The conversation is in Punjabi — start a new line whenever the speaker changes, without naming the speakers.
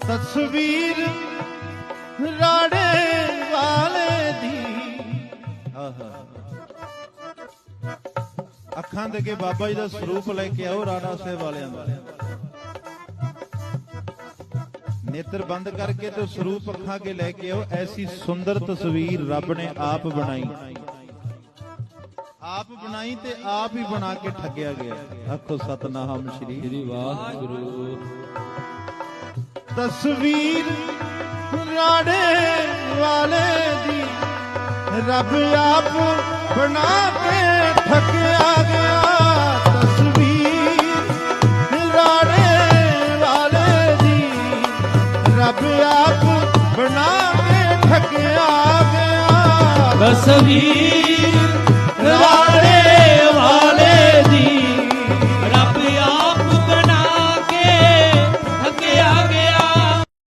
ਤਸਵੀਰ ਰਾੜੇ ਵਾਲੇ ਦੀ। ਆਹਾ ਅੱਖਾਂ ਦੇ ਕੇ ਬਾਬਾ ਜੀ ਦਾ ਸਰੂਪ ਲੈ ਕੇ ਆਓ ਰਾਣਾ ਸਾਹਿਬ ਵਾਲਿਆਂ ਦਾ। ਨੇਤਰ ਬੰਦ ਕਰਕੇ ਤੇ ਸਰੂਪ ਅੱਖਾਂ ਕੇ ਲੈ ਕੇ ਆਓ, ਐਸੀ ਸੁੰਦਰ ਤਸਵੀਰ ਰੱਬ ਨੇ ਆਪ ਬਣਾਈ। ਆਪ ਬਣਾਈ ਤੇ ਆਪ ਹੀ ਬਣਾ ਕੇ ਠੱਗਿਆ ਗਿਆ। ਆਖੋ ਸਤਨਾਮ ਸ਼੍ਰੀ
ਸ੍ਰੀ ਵਾਹਿਗੁਰੂ।
ਤਸਵੀਰ ਰਾੜੇ ਵਾਲੇ ਦੀ। ਰੱਬ ਆਪ ਬਣਾ ਕੇ ਠੱਗਿਆ ਗਿਆ ਤਸਵੀਰ ਰਾੜੇ ਵਾਲੇ ਦੀ। ਰੱਬ ਆਪ ਬਣਾ ਕੇ ਠੱਗਿਆ ਗਿਆ।
ਤਸਵੀਰ